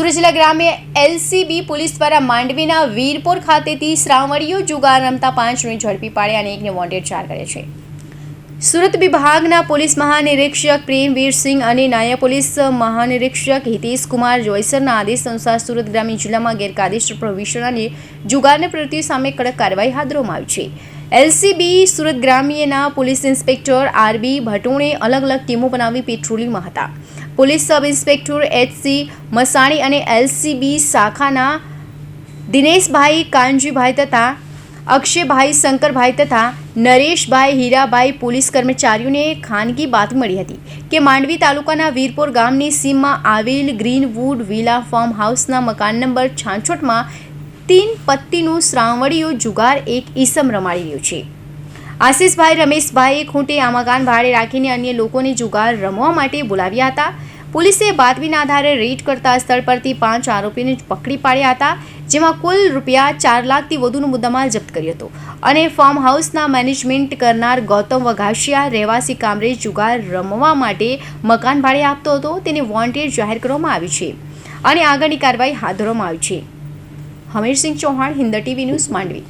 સુરત જિલ્લા ગ્રામ્ય LCB police દ્વારા માંડવીના વીરપુર ખાતેથી શ્રાવણીઓ જુગાર રમતા પાંચને ઝડપી પાડ્યા અને એકને વોન્ટેડ જાહેર કરે છે. સુરત વિભાગના પોલીસ મહાનિરીક્ષક પ્રેમવીરસિંહ અને નાયબ પોલીસ મહાનિરીક્ષક હિતેશ કુમાર જોયસરના આદેશ અનુસાર સુરત ગ્રામીણ જિલ્લામાં ગેરકાયદેસર પ્રવેશન અને જુગારની પ્રવૃત્તિ સામે કડક કાર્યવાહી હાથ ધરવામાં આવી છે. LCB Surat ગ્રામ્યના police inspector R B Bhatone અલગ અલગ ટીમો બનાવી પેટ્રોલિંગમાં હતા. Police sub inspector H C Masani અને એલસીબી શાખાના દિનેશભાઈ કાનજીભાઈ તથા અક્ષયભાઈ, શંકરભાઈ તથા નરેશભાઈ, હીરાભાઈ પોલીસ કર્મચારીઓને ખાનગી બાત મળી હતી કે માંડવી તાલુકાના વીરપુર ગામની સીમમાં આવેલ ગ્રીનવુડ વિલા ફાર્મ હાઉસના મકાન નંબર છાછઠમાં તીન પત્તીનું શ્રાવણીઓ જુગાર એક ઈસમ રમાડી રહ્યું છે. આશીષભાઈ, રમેશભાઈએ ખૂંટે આ મકાન ભાડે રાખીને અન્ય લોકોને જુગાર રમવા માટે બોલાવ્યા હતા. પોલીસે બાતમીના આધારે રેડ કરતા સ્થળ પરથી પાંચ આરોપીને પકડી પાડ્યા હતા. જેમાં કુલ રૂપિયા ચાર લાખથી વધુનો મુદ્દામાલ જપ્ત કર્યો હતો. અને ફાર્મ હાઉસના મેનેજમેન્ટ કરનાર ગૌતમ વઘાસિયા રહેવાસી કામરેજ જુગાર રમવા માટે મકાન ભાડે આપતો હતો. તેને વોન્ટેડ જાહેર કરવામાં આવી છે અને આગળની કાર્યવાહી હાથ ધરવામાં આવી છે. Hamirsinh Chauhan, Hind TV news Mandvi.